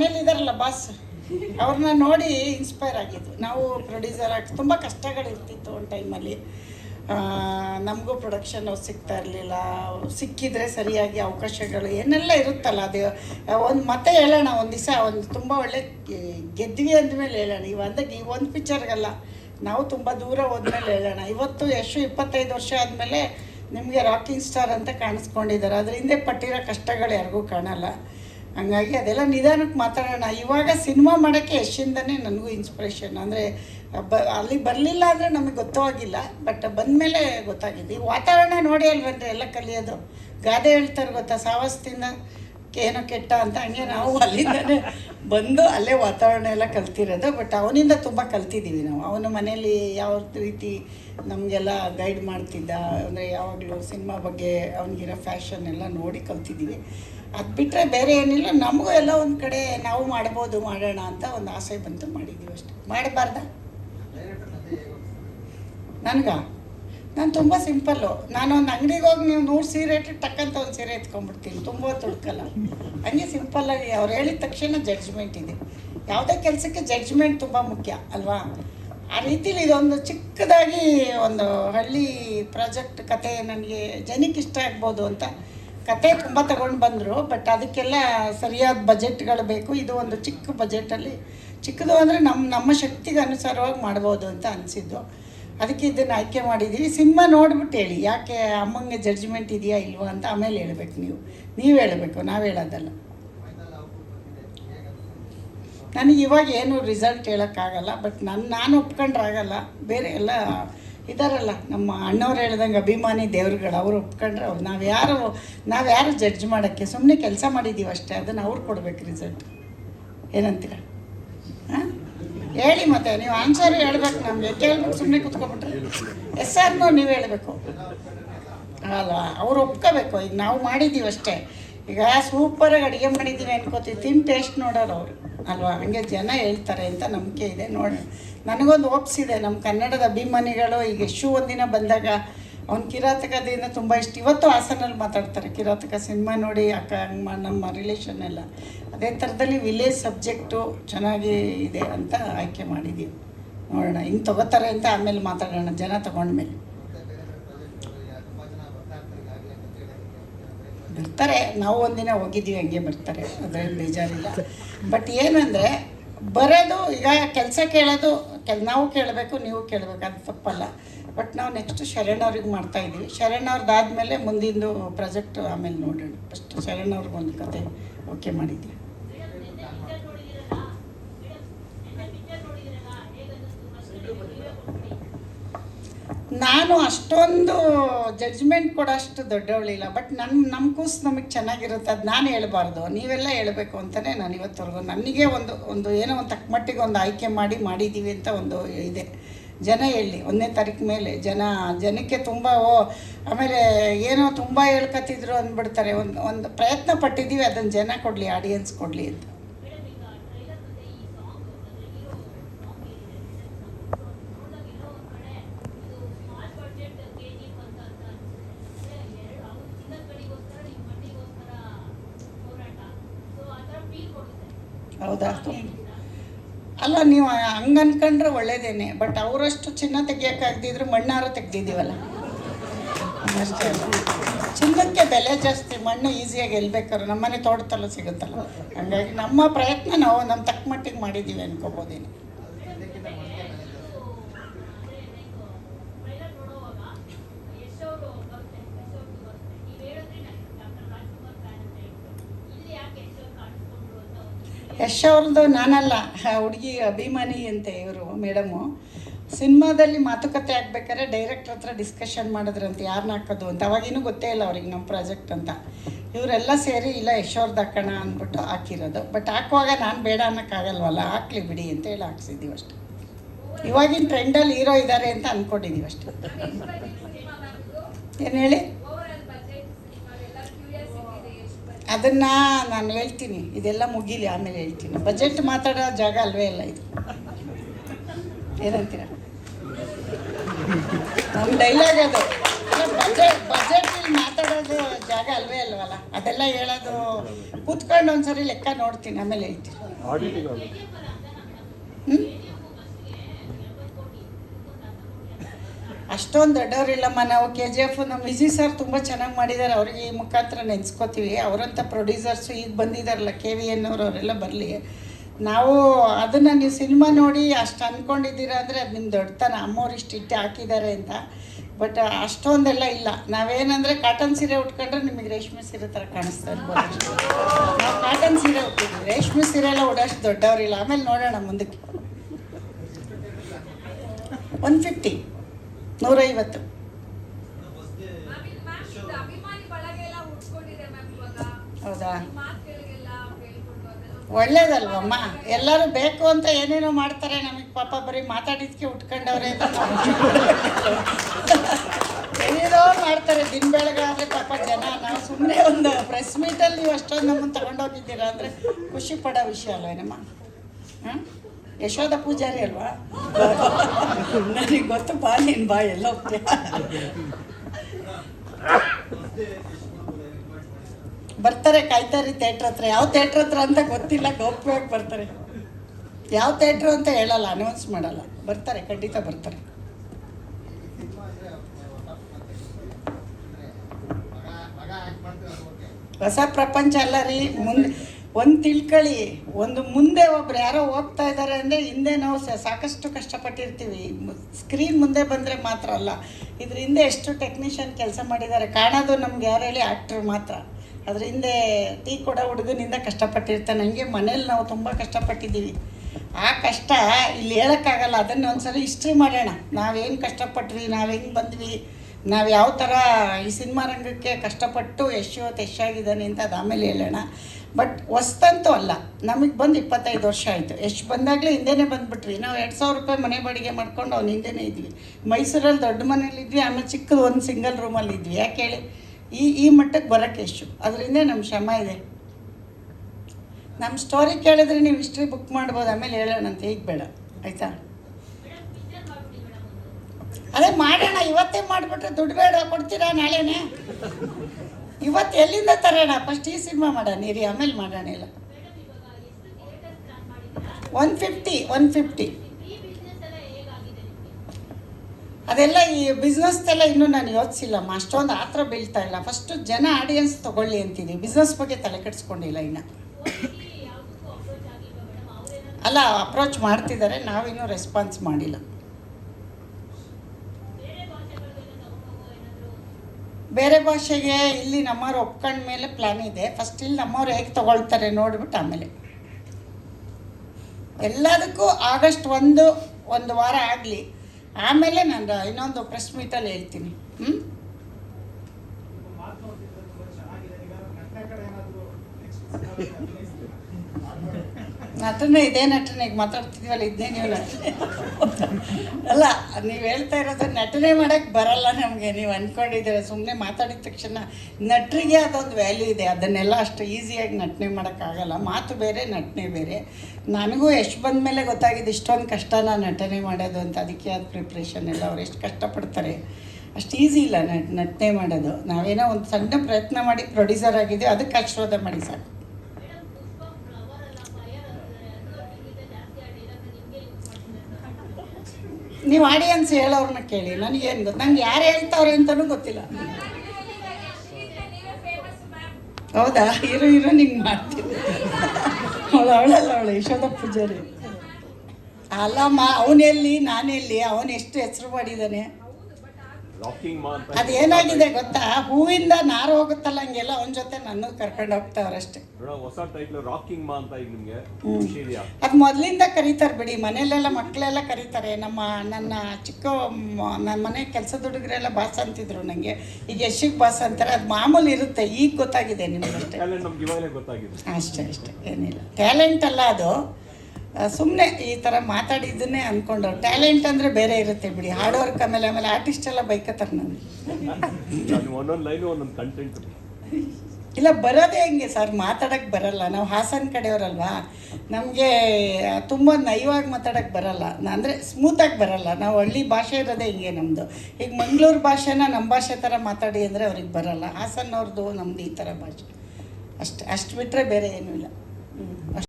ಮನೇಲಿ ಇದಾರಲ್ಲ ಬಾಸ್ ಅವ್ರನ್ನ ನೋಡಿ ಇನ್ಸ್ಪೈರ್ ಆಗಿದ್ದು. ನಾವು ಪ್ರೊಡ್ಯೂಸರ್ ಆಗಿ ತುಂಬ ಕಷ್ಟಗಳಿರ್ತಿತ್ತು ಒಂದು ಟೈಮಲ್ಲಿ ನಮಗೂ ಪ್ರೊಡಕ್ಷನ್ ಸಿಗ್ತಾ ಇರಲಿಲ್ಲ. ಸಿಕ್ಕಿದ್ರೆ ಸರಿಯಾಗಿ ಅವಕಾಶಗಳು ಏನೆಲ್ಲ ಇರುತ್ತಲ್ಲ, ಅದು ಒಂದು ಮತ್ತೆ ಹೇಳೋಣ, ಒಂದು ದಿವಸ, ಒಂದು ತುಂಬ ಒಳ್ಳೆ ಗೆದ್ವಿ ಅಂದಮೇಲೆ ಹೇಳೋಣ. ಇವ ಅಂದಾಗ ಈ ಒಂದು ಪಿಕ್ಚರ್ಗಲ್ಲ ನಾವು ತುಂಬ ದೂರ ಹೋದ್ಮೇಲೆ ಹೇಳೋಣ. ಇವತ್ತು ಎಷ್ಟು ಇಪ್ಪತ್ತೈದು ವರ್ಷ ಆದಮೇಲೆ ನಿಮಗೆ ರಾಕಿಂಗ್ ಸ್ಟಾರ್ ಅಂತ ಕಾಣಿಸ್ಕೊಂಡಿದ್ದಾರೆ. ಅದ್ರ ಹಿಂದೆ ಪಟ್ಟಿರೋ ಕಷ್ಟಗಳು ಯಾರಿಗೂ ಕಾಣಲ್ಲ. ಹಂಗಾಗಿ ಅದೆಲ್ಲ ನಿಧಾನಕ್ಕೆ ಮಾತಾಡೋಣ. ಇವಾಗ ಸಿನಿಮಾ ಮಾಡೋಕ್ಕೆ ಯಶಿಂದನೇ ನನಗೂ ಇನ್ಸ್ಪಿರೇಷನ್ ಅಂದರೆ, ಬ, ಅಲ್ಲಿ ಬರಲಿಲ್ಲ ಅಂದರೆ ನಮಗೆ ಗೊತ್ತಾಗಿಲ್ಲ ಬಟ್ ಬಂದಮೇಲೆ ಗೊತ್ತಾಗಿದೆ. ಈ ವಾತಾವರಣ ನೋಡಿ ಅಲ್ವಂದ್ರೆ ಎಲ್ಲ ಕಲಿಯೋದು? ಗಾದೆ ಹೇಳ್ತಾರೆ ಗೊತ್ತಾ ಸಾವಸ್ತಿಂದ ಏನೋ ಕೆಟ್ಟ ಅಂತ ಹಂಗೆ ನಾವು ಅಲ್ಲಿಂದನೇ ಬಂದು ಅಲ್ಲೇ ವಾತಾವರಣ ಎಲ್ಲ ಕಲ್ತಿರೋದು. ಬಟ್ ಅವನಿಂದ ತುಂಬ ಕಲ್ತಿದ್ದೀವಿ ನಾವು. ಅವನ ಮನೇಲಿ ಯಾವ ರೀತಿ ನಮಗೆಲ್ಲ ಗೈಡ್ ಮಾಡ್ತಿದ್ದ ಅಂದರೆ ಯಾವಾಗಲೂ ಸಿನಿಮಾ ಬಗ್ಗೆ ಅವನಿಗಿರೋ ಫ್ಯಾಷನ್ ಎಲ್ಲ ನೋಡಿ ಕಲ್ತಿದ್ದೀವಿ ಅದು ಬಿಟ್ಟರೆ ಬೇರೆ ಏನಿಲ್ಲ. ನಮಗೂ ಎಲ್ಲ ಒಂದು ಕಡೆ ನಾವು ಮಾಡ್ಬೋದು ಮಾಡೋಣ ಅಂತ ಒಂದು ಆಸೆ ಬಂತು ಮಾಡಿದ್ದೀವಿ ಅಷ್ಟೇ. ಮಾಡಬಾರ್ದ? ನನಗ? ನಾನು ತುಂಬ ಸಿಂಪಲ್ಲು. ನಾನು ಒಂದು ಅಂಗಡಿಗೆ ಹೋಗಿ ನೀವು ನೂರು ಸೀರೆ ಇಟ್ಟು ಟಕ್ಕಂತ ಒಂದು ಸೀರೆ ಎತ್ಕೊಂಡ್ಬಿಡ್ತೀನಿ. ತುಂಬ ತುಡ್ಕಲ್ಲ ಹಂಗೆ ಸಿಂಪಲ್ಲಾಗಿ ಅವ್ರು ಹೇಳಿದ ತಕ್ಷಣ ಜಡ್ಜ್ಮೆಂಟ್ ಇದೆ. ಯಾವುದೇ ಕೆಲಸಕ್ಕೆ ಜಡ್ಜ್ಮೆಂಟ್ ತುಂಬ ಮುಖ್ಯ, ಅಲ್ವಾ? ಆ ರೀತಿಲಿ ಇದೊಂದು ಚಿಕ್ಕದಾಗಿ ಒಂದು ಹಳ್ಳಿ ಪ್ರಾಜೆಕ್ಟ್ ಕತೆ ನನಗೆ ಜನಕ್ಕೆ ಇಷ್ಟ ಆಗ್ಬೋದು ಅಂತ ಕತೆ ತುಂಬ ತಗೊಂಡು ಬಂದರು. ಬಟ್ ಅದಕ್ಕೆಲ್ಲ ಸರಿಯಾದ ಬಜೆಟ್ಗಳು ಬೇಕು. ಇದು ಒಂದು ಚಿಕ್ಕ ಬಜೆಟಲ್ಲಿ ಚಿಕ್ಕದು ಅಂದರೆ ನಮ್ಮ ನಮ್ಮ ಶಕ್ತಿಗೆ ಅನುಸಾರವಾಗಿ ಮಾಡ್ಬೋದು ಅಂತ ಅನಿಸಿದ್ದು. ಅದಕ್ಕೆ ಇದನ್ನು ಆಯ್ಕೆ ಮಾಡಿದ್ದೀವಿ ಸಿನಿಮಾ ನೋಡ್ಬಿಟ್ಟು ಹೇಳಿ, ಯಾಕೆ ಅಮ್ಮಂಗೆ ಜಡ್ಜ್ಮೆಂಟ್ ಇದೆಯಾ ಇಲ್ವಾ ಅಂತ ಆಮೇಲೆ ಹೇಳಬೇಕು ನೀವು. ನೀವು ಹೇಳಬೇಕು, ನಾವು ಹೇಳೋದಲ್ಲ. ನನಗೆ ಇವಾಗ ಏನು ರಿಸಲ್ಟ್ ಹೇಳೋಕ್ಕಾಗಲ್ಲ ಬಟ್ ನನ್ನ ನಾನು ಒಪ್ಕೊಂಡ್ರಾಗಲ್ಲ. ಬೇರೆ ಎಲ್ಲ ಇದಾರಲ್ಲ, ನಮ್ಮ ಅಣ್ಣವ್ರು ಹೇಳ್ದಂಗೆ ಅಭಿಮಾನಿ ದೇವ್ರುಗಳು, ಅವ್ರು ಒಪ್ಕೊಂಡ್ರೆ ಅವ್ರು, ನಾವು ಯಾರು ನಾವು ಯಾರು ಜಡ್ಜ್ ಮಾಡೋಕ್ಕೆ ಸುಮ್ಮನೆ ಕೆಲಸ ಮಾಡಿದ್ದೀವಿ ಅಷ್ಟೇ, ಅದನ್ನು ಅವ್ರು ಕೊಡ್ಬೇಕು ರಿಸಲ್ಟ್ ಏನಂತೀರ? ಹೇಳಿ ಮತ್ತೆ, ನೀವು ಆನ್ಸರ್ ಹೇಳ್ಬೇಕು ನಮಗೆ. ಕೇಳ್ಬಿಟ್ಟು ಸುಮ್ಮನೆ ಕುತ್ಕೊಬಿಟ್ರೆ ಎಸ್ ಆರ್ನೋ ನೀವು ಹೇಳಬೇಕು. ಅಲ್ವಾ? ಅವ್ರು ಒಪ್ಕೋಬೇಕು. ಈಗ ನಾವು ಮಾಡಿದ್ದೀವಿ ಅಷ್ಟೇ. ಈಗ ಸೂಪರಾಗಿ ಅಡುಗೆ ಮಾಡಿದ್ದೀವಿ ಅನ್ಕೋತೀವಿ. ತಿನ್ ಟೇಸ್ಟ್ ನೋಡೋರು ಅವರು. ಅಲ್ವಾ? ಹಂಗೆ ಜನ ಹೇಳ್ತಾರೆ ಅಂತ ನಂಬಿಕೆ ಇದೆ. ನೋಡಿ, ನನಗೊಂದು ಒಪ್ಸಿದೆ. ನಮ್ಮ ಕನ್ನಡದ ಅಭಿಮಾನಿಗಳು ಈಗ ಶೂ ಒಂದಿನ ಬಂದಾಗ ಅವ್ನ ಕಿರಾತಕದಿಂದ ತುಂಬ ಇಷ್ಟ. ಇವತ್ತು ಹಾಸನಲ್ಲಿ ಮಾತಾಡ್ತಾರೆ. ಕಿರಾತಕ ಸಿನಿಮಾ ನೋಡಿ ಅಕ್ಕ ಹಂಗೆ ನಮ್ಮ ರಿಲೇಷನ್ ಎಲ್ಲ. ಅದೇ ಥರದಲ್ಲಿ ವಿಲೇಜ್ ಸಬ್ಜೆಕ್ಟು ಚೆನ್ನಾಗಿ ಇದೆ ಅಂತ ಆಯ್ಕೆ ಮಾಡಿದ್ದೀವಿ ನೋಡೋಣ, ಹಿಂಗೆ ತಗೋತಾರೆ ಅಂತ ಆಮೇಲೆ ಮಾತಾಡೋಣ. ಜನ ತಗೊಂಡ್ಮೇಲೆ ಬರ್ತಾರೆ. ನಾವು ಒಂದಿನ ಹೋಗಿದ್ದೀವಿ, ಹಂಗೆ ಬರ್ತಾರೆ. ಅದರಲ್ಲಿ ಬೇಜಾರಿಲ್ಲ. ಬಟ್ ಏನಂದರೆ, ಬರೋದು, ಈಗ ಕೆಲಸ ಕೇಳೋದು ಕೆಲ್, ನಾವು ಕೇಳಬೇಕು, ನೀವು ಕೇಳಬೇಕು, ಅದು ತಪ್ಪಲ್ಲ. ಬಟ್ ನಾವು ನೆಕ್ಸ್ಟ್ ಶರಣವ್ರಿಗೆ ಮಾಡ್ತಾ ಇದ್ದೀವಿ ಶರಣ್ ಅವ್ರದ್ದಾದ್ಮೇಲೆ ಮುಂದಿಂದು ಪ್ರಾಜೆಕ್ಟ್ ಆಮೇಲೆ ನೋಡೋಣ. ಫಸ್ಟ್ ಶರಣವ್ರಿಗೆ ಒಂದು ಕತೆ ಓಕೆ ಮಾಡಿದ್ದೀವಿ ನಾನು ಅಷ್ಟೊಂದು ಜಡ್ಜ್ಮೆಂಟ್ ಕೊಡೋಷ್ಟು ದೊಡ್ಡವಳಿಲ್ಲ ಬಟ್ ನನ್ನ ನಮ್ಮ ಕೂಸು ನಮಗೆ ಚೆನ್ನಾಗಿರುತ್ತೆ, ಅದು ನಾನು ಹೇಳಬಾರ್ದು, ನೀವೆಲ್ಲ ಹೇಳಬೇಕು ಅಂತಲೇ ನಾನು ಇವತ್ತವರೆಗೂ ನನಗೆ ಒಂದು ಒಂದು ಏನೋ ಒಂದು ತಕ್ಕಮಟ್ಟಿಗೆ ಒಂದು ಆಯ್ಕೆ ಮಾಡಿ ಮಾಡಿದ್ದೀವಿ ಅಂತ ಒಂದು ಇದೆ. ಜನ ಹೇಳಿ, ಒಂದನೇ ತಾರೀಕು ಮೇಲೆ ಜನ, ಜನಕ್ಕೆ ತುಂಬ, ಓ, ಆಮೇಲೆ ಏನೋ ತುಂಬ ಹೇಳ್ಕತ್ತಿದ್ರು ಅಂದ್ಬಿಡ್ತಾರೆ, ಒಂದು ಒಂದು ಪ್ರಯತ್ನ ಪಟ್ಟಿದ್ದೀವಿ ಅದನ್ನು ಜನ ಕೊಡಲಿ ಆಡಿಯನ್ಸ್ ಕೊಡಲಿ ಅಂತ. ಹೌದಾ? ಅಲ್ಲ, ನೀವು ಹಂಗೆ ಅನ್ಕೊಂಡ್ರೆ ಒಳ್ಳೇದೇನೆ ಬಟ್ ಅವರಷ್ಟು ಚಿನ್ನ ತೆಗಿಯೋಕ್ಕಾಗ್ದಿದ್ರು ಮಣ್ಣಾರು ತೆಗ್ದಿದ್ದೀವಲ್ಲ. ಅಷ್ಟೇ ಚಿನ್ನಕ್ಕೆ ಬೆಲೆ ಜಾಸ್ತಿ, ಮಣ್ಣು ಈಸಿಯಾಗಿ ಎಲ್ಲಿ ಬೇಕಾದ್ರೂ ನಮ್ಮನೆ ತೋಟದಲ್ಲೂ ಸಿಗುತ್ತಲ್ಲ. ಹಂಗಾಗಿ ನಮ್ಮ ಪ್ರಯತ್ನ ನಾವು ನಮ್ಮ ತಕ್ಕ ಮಟ್ಟಿಗೆ ಮಾಡಿದ್ದೀವಿ ಅನ್ಕೋಬೋದೇನು. ಯಶ್ ಅವ್ರದ್ದು ನಾನಲ್ಲ ಹುಡುಗಿ ಅಭಿಮಾನಿ ಅಂತೆ ಇವರು ಮೇಡಮು. ಸಿನಿಮಾದಲ್ಲಿ ಮಾತುಕತೆ ಆಗ್ಬೇಕಾದ್ರೆ ಡೈರೆಕ್ಟ್ರ್ ಹತ್ರ ಡಿಸ್ಕಷನ್ ಮಾಡಿದ್ರಂತೆ ಯಾರನ್ನ ಹಾಕೋದು ಅಂತ. ಅವಾಗೇನು ಗೊತ್ತೇ ಇಲ್ಲ ಅವ್ರಿಗೆ ನಮ್ಮ ಪ್ರಾಜೆಕ್ಟ್ ಅಂತ. ಇವರೆಲ್ಲ ಸೇರಿ, ಇಲ್ಲ ಯಶೋರ್ದು ಹಾಕೋಣ ಅಂದ್ಬಿಟ್ಟು ಹಾಕಿರೋದು. ಬಟ್ ಹಾಕುವಾಗ ನಾನು ಬೇಡ ಅನ್ನೋಕ್ಕಾಗಲ್ವಲ್ಲ, ಹಾಕ್ಲಿ ಬಿಡಿ ಅಂತ ಹೇಳಿ ಹಾಕ್ಸಿದ್ದೀವಿ ಅಷ್ಟೆ. ಇವಾಗಿನ ಟ್ರೆಂಡಲ್ಲಿ ಹೀರೋ ಇದ್ದಾರೆ ಅಂತ ಅಂದ್ಕೊಂಡಿದ್ದೀವಿ ಅಷ್ಟೆ. ಏನು ಹೇಳಿ? ಅದನ್ನ ನಾನು ಹೇಳ್ತೀನಿ. ಇದೆಲ್ಲ ಮುಗೀಲಿ ಆಮೇಲೆ ಹೇಳ್ತೀನಿ. ಬಜೆಟ್ ಮಾತಾಡೋ ಜಾಗ ಅಲ್ವೇ ಇಲ್ಲ ಇದು. ಏನಂತೀರ? ನಮ್ಮ ಡೈಲಾಗ್ ಅದು. ಬಜೆಟ್ ಬಜೆಟ್ ಮಾತಾಡೋದು ಜಾಗ ಅಲ್ವೇ ಅಲ್ವಲ್ಲ? ಅದೆಲ್ಲ ಹೇಳೋದು ಕೂತ್ಕೊಂಡು ಒಂದ್ಸರಿ ಲೆಕ್ಕ ನೋಡ್ತೀನಿ ಆಮೇಲೆ ಹೇಳ್ತೀನಿ. ಆಡಿಟಿಂಗ್ ಅಷ್ಟೊಂದು ದೊಡ್ಡವರಿಲ್ಲಮ್ಮ. ನಾವು ಕೆ ಜಿ ಎಫ್ ನಮ್ಮ ವಿಜಿ ಸರ್ ತುಂಬ ಚೆನ್ನಾಗಿ ಮಾಡಿದ್ದಾರೆ ಅವ್ರಿಗೆ ಈ ಮುಖಾಂತರ ನೆನೆಸ್ಕೋತೀವಿ. ಅವರಂಥ ಪ್ರೊಡ್ಯೂಸರ್ಸು ಈಗ ಬಂದಿದ್ದಾರಲ್ಲ ಕೆ ವಿ ಎನ್ ಅವರು, ಅವರೆಲ್ಲ ಬರಲಿ. ನಾವು ಅದನ್ನು ನೀವು ಸಿನಿಮಾ ನೋಡಿ ಅಷ್ಟು ಅಂದ್ಕೊಂಡಿದ್ದೀರಾ ಅಂದರೆ ಅದು ನಿಮ್ಮ ದೊಡ್ಡತನ. ಅಮ್ಮವ್ರು ಇಷ್ಟು ಇಟ್ಟು ಹಾಕಿದ್ದಾರೆ ಅಂತ. ಬಟ್ ಅಷ್ಟೊಂದೆಲ್ಲ ಇಲ್ಲ. ನಾವೇನಂದರೆ ಕಾಟನ್ ಸೀರೆ ಉಟ್ಕೊಂಡ್ರೆ ನಿಮಗೆ ರೇಷ್ಮೆ ಸೀರೆ ಥರ ಕಾಣಿಸ್ತಾ ಇರ್ಬೋದು ನಾವು ಕಾಟನ್ ಸೀರೆ ಉಟ್ಟಿದ್ವಿ ರೇಷ್ಮೆ ಸೀರೆ ಎಲ್ಲ ಉಡೋಷ್ಟು ದೊಡ್ಡವರಿಲ್ಲ. ಆಮೇಲೆ ನೋಡೋಣ ಮುಂದಕ್ಕೆ. ಒನ್ ಫಿಫ್ಟಿ ನೂರೈವತ್ತು. ಹೌದಾ? ಒಳ್ಳೇದಲ್ವಮ್ಮ ಎಲ್ಲರೂ ಬೇಕು ಅಂತ ಏನೇನೋ ಮಾಡ್ತಾರೆ ನಮಗೆ ಪಾಪ ಬರೀ ಮಾತಾಡಿದ್ಕೆ ಉಟ್ಕೊಂಡವ್ರೆ ಅಂತ. ಏನೇನೋ ಮಾಡ್ತಾರೆ ದಿನ ಬೆಳಗಾದ್ರೆ ಪಾಪ ಜನ ನಾವು ಸುಮ್ಮನೆ ಒಂದು ಪ್ರೆಸ್ ಮೀಟಲ್ಲಿ ನೀವು ಅಷ್ಟೊಂದು ನಮ್ಮನ್ನು ತಗೊಂಡೋಗಿದ್ದೀರಾ ಅಂದರೆ ಖುಷಿ ಪಡೋ ವಿಷಯ ಅಲ್ವೇನಮ್ಮ? ಹಾಂ ಯಶೋಧ ಪೂಜಾರಿ ಅಲ್ವಾ? ನನಗೆ ಗೊತ್ತು ಬಾ ನೀನು ಬಾ ಎಲ್ಲ ಬರ್ತಾರೆ ಕಾಯ್ತಾರೆ ಥಿಯೇಟ್ರ್ ಹತ್ರ. ಯಾವ ಥಿಯೇಟ್ರ್ ಹತ್ರ ಅಂತ ಗೊತ್ತಿಲ್ಲ, ಗೌಪ್ಯವಾಗಿ ಬರ್ತಾರೆ. ಯಾವ ಥಿಯೇಟ್ರು ಅಂತ ಹೇಳಲ್ಲ ಅನೌನ್ಸ್ ಮಾಡಲ್ಲ. ಬರ್ತಾರೆ, ಖಂಡಿತ ಬರ್ತಾರೆ. ಹೊಸ ಪ್ರಪಂಚ ಅಲ್ಲ ರೀ. ಮುಂದೆ ಒಂದು ತಿಳ್ಕೊಳ್ಳಿ ಒಂದು ಮುಂದೆ ಒಬ್ರು ಯಾರೋ ಹೋಗ್ತಾ ಇದ್ದಾರೆ ಅಂದರೆ ಹಿಂದೆ ನಾವು ಸಾಕಷ್ಟು ಕಷ್ಟಪಟ್ಟಿರ್ತೀವಿ. ಸ್ಕ್ರೀನ್ ಮುಂದೆ ಬಂದರೆ ಮಾತ್ರ ಅಲ್ಲ. ಇದ್ರ ಹಿಂದೆ ಎಷ್ಟು ಟೆಕ್ನಿಷಿಯನ್ ಕೆಲಸ ಮಾಡಿದ್ದಾರೆ ಕಾಣೋದು ನಮ್ಗೆ ಯಾರು ಹೇಳಿ ಆ್ಯಕ್ಟ್ರು ಮಾತ್ರ. ಅದ್ರ ಹಿಂದೆ ಟೀ ಕೊಡೋ ಹುಡುಗನಿಂದ ಕಷ್ಟಪಟ್ಟಿರ್ತಾನೆ. ಹಂಗೆ ಮನೇಲಿ ನಾವು ತುಂಬ ಕಷ್ಟಪಟ್ಟಿದ್ದೀವಿ. ಆ ಕಷ್ಟ ಇಲ್ಲಿ ಹೇಳೋಕ್ಕಾಗಲ್ಲ. ಅದನ್ನು ಒಂದ್ಸಲ ಹಿಸ್ಟ್ರಿ ಮಾಡೋಣ. ನಾವೇನು ಕಷ್ಟಪಟ್ವಿ, ನಾವು ಹೆಂಗೆ ಬಂದ್ವಿ, ನಾವು ಯಾವ ಥರ ಈ ಸಿನಿಮಾ ರಂಗಕ್ಕೆ ಕಷ್ಟಪಟ್ಟು ಯಶ್ ಇವತ್ತು ಯಶಾಗಿದ್ದಾನೆ ಅಂತ ಅದು ಆಮೇಲೆ ಹೇಳೋಣ. ಬಟ್ ಹೊಸ್ತಂತೂ ಅಲ್ಲ. ನಮಗೆ ಬಂದು ಇಪ್ಪತ್ತೈದು ವರ್ಷ ಆಯಿತು. ಎಷ್ಟು ಬಂದಾಗಲೇ ಹಿಂದೆನೇ ಬಂದುಬಿಟ್ರಿ. ನಾವು ಎರಡು ಸಾವಿರ ರೂಪಾಯಿ ಮನೆ ಬಾಡಿಗೆ ಮಾಡ್ಕೊಂಡು ಅವ್ನು ಹಿಂದೆನೇ ಇದ್ವಿ. ಮೈಸೂರಲ್ಲಿ ದೊಡ್ಡ ಮನೇಲಿದ್ವಿ ಆಮೇಲೆ ಚಿಕ್ಕದು ಒಂದು ಸಿಂಗಲ್ ರೂಮಲ್ಲಿ ಇದ್ವಿ. ಯಾಕೆ ಹೇಳಿ? ಈ ಈ ಮಟ್ಟಕ್ಕೆ ಬರೋಕ್ಕೆ ಎಷ್ಟು? ಅದರಿಂದ ನಮ್ಮ ಶ್ರಮ ಇದೆ. ನಮ್ಮ ಸ್ಟೋರಿ ಕೇಳಿದ್ರೆ ನೀವು ಹಿಸ್ಟ್ರಿ ಬುಕ್ ಮಾಡ್ಬೋದು, ಆಮೇಲೆ ಹೇಳೋಣಂತೆ ಈಗ ಬೇಡ. ಆಯಿತಾ? ಅದೇ ಮಾಡೋಣ. ಇವತ್ತೇ ಮಾಡಿಬಿಟ್ರೆ ದುಡ್ಡು ಬೇಡ, ಕೊಡ್ತೀರಾ ನಾಳೆನೇ? ಇವತ್ತು ಎಲ್ಲಿಂದ ತರೋಣ? ಫಸ್ಟ್ ಈ ಸಿನಿಮಾ ಮಾಡೋಣ, ಇರಿ, ಆಮೇಲೆ ಮಾಡೋಣ ಇಲ್ಲ ಒನ್ ಫಿಫ್ಟಿ ಒನ್ ಫಿಫ್ಟಿ ಅದೆಲ್ಲ ಈ ಬಿಸ್ನೆಸ್ದೆಲ್ಲ ಇನ್ನೂ ನಾನು ಯೋಚಿಸಿಲ್ಲಮ್ಮ ಅಷ್ಟೊಂದು ಆ ಥರ ಬೀಳ್ತಾ ಇಲ್ಲ. ಫಸ್ಟು ಜನ ಆಡಿಯನ್ಸ್ ತೊಗೊಳ್ಳಿ ಅಂತೀನಿ ಬಿಸ್ನೆಸ್ ಬಗ್ಗೆ ತಲೆ ಕೆಡಿಸ್ಕೊಂಡಿಲ್ಲ ಇನ್ನು. ಅಲ್ಲ ಅಪ್ರೋಚ್ ಮಾಡ್ತಿದ್ದಾರೆ. ನಾವಿನ್ನೂ ರೆಸ್ಪಾನ್ಸ್ ಮಾಡಿಲ್ಲ. ಬೇರೆ ಭಾಷೆಗೆ ಇಲ್ಲಿ ನಮ್ಮವ್ರು ಒಪ್ಕೊಂಡ ಮೇಲೆ ಪ್ಲ್ಯಾನ್ ಇದೆ. ಫಸ್ಟ್ ಇಲ್ಲಿ ನಮ್ಮವ್ರು ಹೇಗೆ ತಗೊಳ್ತಾರೆ ನೋಡ್ಬಿಟ್ಟು ಆಮೇಲೆ. ಎಲ್ಲದಕ್ಕೂ ಆಗಸ್ಟ್ ಒಂದು ಒಂದು ವಾರ ಆಗಲಿ. ಆಮೇಲೆ ನಾನು ಇನ್ನೊಂದು ಪ್ರೆಸ್ ಮೀಟಲ್ಲಿ ಹೇಳ್ತೀನಿ. ಹ್ಞೂ ನಟನೆ ಇದೇ ನಟನೆ, ಈಗ ಮಾತಾಡ್ತಿದ್ವಲ್ಲ ಇದ್ದೇ ನೀವು ನಟನೆ. ಅಲ್ಲ, ನೀವು ಹೇಳ್ತಾ ಇರೋದು ನಟನೆ ಮಾಡೋಕ್ಕೆ ಬರಲ್ಲ ನಮಗೆ, ನೀವು ಅಂದ್ಕೊಂಡಿದ್ದೀರ ಸುಮ್ಮನೆ ಮಾತಾಡಿದ ತಕ್ಷಣ ನಟರಿಗೆ ಅದೊಂದು ವ್ಯಾಲ್ಯೂ ಇದೆ, ಅದನ್ನೆಲ್ಲ ಅಷ್ಟು ಈಸಿಯಾಗಿ ನಟನೆ ಮಾಡೋಕ್ಕಾಗಲ್ಲ ಮಾತು ಬೇರೆ, ನಟನೆ ಬೇರೆ. ನನಗೂ ಎಷ್ಟು ಬಂದ ಮೇಲೆ ಗೊತ್ತಾಗಿದೆ, ಇಷ್ಟೊಂದು ಕಷ್ಟನ ನಟನೆ ಮಾಡೋದು ಅಂತ, ಅದಕ್ಕೆ ಅದು ಪ್ರಿಪ್ರೇಷನ್ ಎಲ್ಲ ಅವ್ರು ಎಷ್ಟು ಕಷ್ಟಪಡ್ತಾರೆ. ಅಷ್ಟು ಈಸಿ ಇಲ್ಲ ನಟ್, ನಟನೆ ಮಾಡೋದು. ನಾವೇನೋ ಒಂದು ಸಣ್ಣ ಪ್ರಯತ್ನ ಮಾಡಿ ಪ್ರೊಡ್ಯೂಸರ್ ಆಗಿದ್ದೀವಿ ಅದಕ್ಕೆ ಆಶೀರ್ವಾದ ಮಾಡಿ ಸಾಕು. ನೀವು ಆಡಿಯನ್ಸ್ ಹೇಳೋರ್ನ ಕೇಳಿ, ನನಗೇನು ಗೊತ್ತು ನಂಗೆ ಯಾರು ಹೇಳ್ತಾವ್ರೆ ಅಂತಲೂ ಗೊತ್ತಿಲ್ಲ. ಹೌದಾ? ಇರೋ ಇರೋ, ನಿಂಗೆ ಮಾಡ್ತೀನಿ. ಅವಳು, ಅವಳಲ್ಲ ಅವಳು, ಯಶೋಧ ಪೂಜಾರಿ. ಅಲ್ಲಮ್ಮ ಅವನೆಲ್ಲಿ ನಾನೆಲ್ಲಿ ಅವನು ಎಷ್ಟು ಹೆಸರು ಮಾಡಿದ್ದಾನೆ ಅಂತ ಅದೇನಾಗಿದೆ ಗೊತ್ತಾ? ಹೂವಿಂದ ನಾರು ಹೋಗುತ್ತಲ್ಲ ಹಂಗೆಲ್ಲ ಅವನ ಜೊತೆ ನನ್ನ ಕರ್ಕೊಂಡು ಹೋಗ್ತಾವ್ರಷ್ಟೇ ನೋಡ ಹೊಸ ಟೈಟ್ಲ್ ರಾಕಿಂಗ್ ಮಾ ಅಂತ ಈಗ ನಿಮ್ಗೆ ಅದು ಮೊದಲಿಂದ ಕರೀತಾರೆ ಬಿಡಿ. ಮನೆಯಲ್ಲೆಲ್ಲ ಮಕ್ಕಳೆಲ್ಲ ಕರೀತಾರೆ. ನಮ್ಮ ನನ್ನ ಚಿಕ್ಕ ನನ್ನ ಮನೆ ಕೆಲಸದ ಹುಡುಗರೆಲ್ಲ ಬಾಸ್ ಅಂತಿದ್ರು ನನಗೆ ಈಗ ಯಶಿಗೆ ಬಾಸ್ ಅಂತಾರೆ. ಅದು ಮಾಮೂಲಿ ಇರುತ್ತೆ. ಈಗ ಗೊತ್ತಾಗಿದೆ ನಿಮಗೆ ಅಷ್ಟೇ ಅಷ್ಟೇ ಅಷ್ಟೇ. ಏನಿಲ್ಲ. ಟ್ಯಾಲೆಂಟ್ ಅಲ್ಲ ಅದು. ಸುಮ್ಮನೆ ಈ ಥರ ಮಾತಾಡಿದ್ದನ್ನೇ ಅಂದ್ಕೊಂಡವ್ರು ಟ್ಯಾಲೆಂಟ್ ಅಂದರೆ ಬೇರೆ ಇರುತ್ತೆ ಬಿಡಿ. ಹಾರ್ಡ್ ವರ್ಕ್ ಆಮೇಲೆ ಆಮೇಲೆ ಆರ್ಟಿಸ್ಟ್ ಎಲ್ಲ ಬೈಕತ್ತಾರೆ ನಾನು ಇಲ್ಲ ಬರೋದೇ ಹೆಂಗೆ ಸರ್? ಮಾತಾಡೋಕ್ಕೆ ಬರಲ್ಲ. ನಾವು ಹಾಸನ ಕಡೆಯವರಲ್ವಾ? ನಮಗೆ ತುಂಬ ನಯವಾಗಿ ಮಾತಾಡೋಕ್ಕೆ ಬರಲ್ಲ. ಅಂದರೆ ಸ್ಮೂತಾಗಿ ಬರಲ್ಲ. ನಾವು ಹಳ್ಳಿ ಭಾಷೆ ಇರೋದೇ ಹಿಂಗೆ ನಮ್ಮದು ಈಗ ಮಂಗಳೂರು ಭಾಷೆನ ನಮ್ಮ ಭಾಷೆ ಥರ ಮಾತಾಡಿ ಅಂದರೆ ಅವ್ರಿಗೆ ಬರಲ್ಲ. ಹಾಸನ್ನವ್ರದ್ದು ನಮ್ಮದು ಈ ಥರ ಭಾಷೆ. ಅಷ್ಟು ಅಷ್ಟು ಬಿಟ್ಟರೆ ಬೇರೆ ಏನೂ ಇಲ್ಲ.